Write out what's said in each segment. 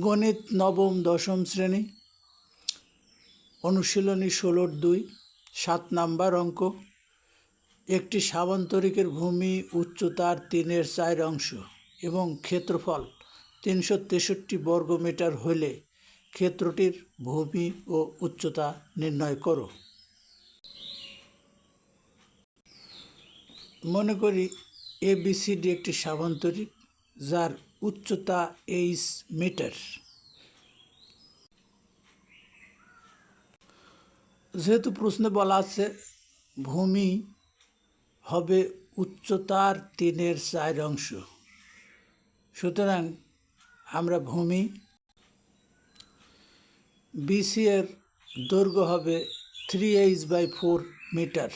গণিত নবম, দশম শ্রেণি, অনুশীলনী ষোলোর দুই, সাত নাম্বার অঙ্ক। একটি সামান্তরিকের ভূমি উচ্চতার তিনের চার অংশ এবং ক্ষেত্রফল তিনশো তেষট্টি বর্গমিটার হলে ক্ষেত্রটির ভূমি ও উচ্চতা নির্ণয় করো। মনে করি এ বিসিডি একটি সামান্তরিক, যার উচ্চতা এইচ মিটার। যেহেতু প্রশ্নে বলা আছে, ভূমি হবে উচ্চতার তিনের চার অংশ। সুতরাং আমরা ভূমি বিসি এর দৈর্ঘ্য হবে three h by four metre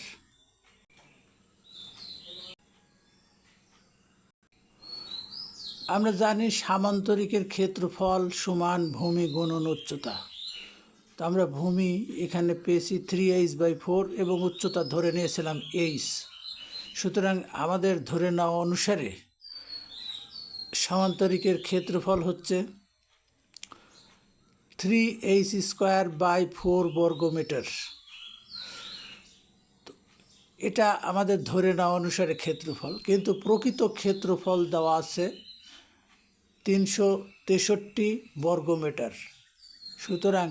আমরা জানি সামান্তরিকের ক্ষেত্রফল সমান ভূমি গুণন উচ্চতা। তো আমরা ভূমি এখানে পেয়েছি থ্রি এইচ বাই ফোর এবং উচ্চতা ধরে নিয়েছিলাম এইচ সুতরাং আমাদের ধরে নেওয়া অনুসারে সামান্তরিকের ক্ষেত্রফল হচ্ছে three h square by four বর্গমিটার। এটা আমাদের ধরে নেওয়া অনুসারে ক্ষেত্রফল, কিন্তু প্রকৃত ক্ষেত্রফল দেওয়া আছে তিনশো তেষট্টি বর্গমিটার। সুতরাং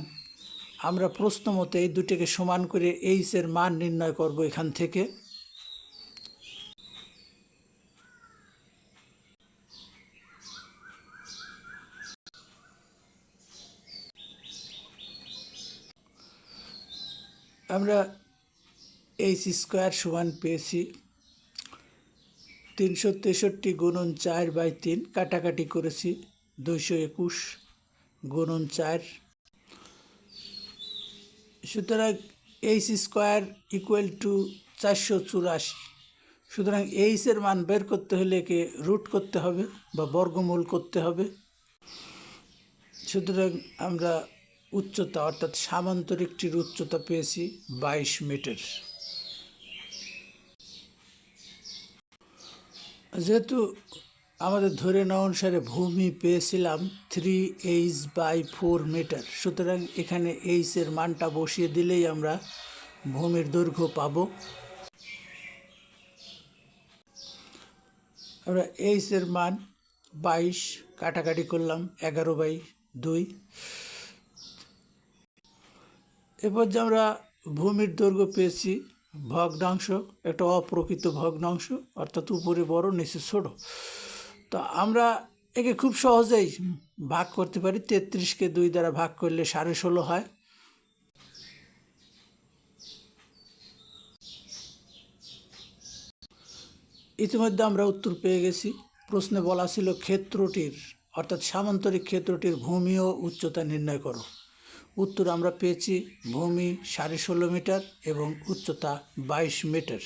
আমরা প্রশ্ন মতো এই দুটিকে সমান করে এইচের মান নির্ণয় করব এখান থেকে। আমরা এইচ স্কোয়ার সমান পেয়েছি। তিনশো তেষট্টি গুণন চার বাই তিন কাটাকাটি করেছি দুইশো একুশ গুণন চার। সুতরাং এইচ স্কোয়ার ইকুয়াল টু চারশো চুরাশি। সুতরাং এইচের মান বের করতে হলে একে রুট করতে হবে বা বর্গমূল করতে হবে। সুতরাং আমরা উচ্চতা অর্থাৎ সামান্তরিকটির উচ্চতা পেয়েছি বাইশ মিটার। যেহেতু আমাদের ধরে নেওয়া অনুসারে ভূমি পেয়েছিলাম three h by four metre সুতরাং এখানে এইচের মানটা বসিয়ে দিলেই আমরা ভূমির দৈর্ঘ্য পাবো। আমরা এইচের মান বাইশ কাটাকাটি করলাম, এগারো বাই দুই। এরপর যে আমরা ভূমির দৈর্ঘ্য পেয়েছি ভগ্নাংশ, একটা অপ্রকৃত ভগ্নাংশ, অর্থাৎ উপরে বড়, নিচে ছোট। তো আমরা একে খুব সহজেই ভাগ করতে পারি। তেত্রিশকে দুই দ্বারা ভাগ করলে সাড়ে ষোলো হয়। ইতিমধ্যে আমরা উত্তর পেয়ে গেছি। প্রশ্নে বলা ছিল ক্ষেত্রটির, অর্থাৎ সামান্তরিক ক্ষেত্রটির ভূমি ও উচ্চতা নির্ণয় করো। উত্তর আমরা পেয়েছি ভূমি সাড়ে ষোলো মিটার এবং উচ্চতা বাইশ মিটার।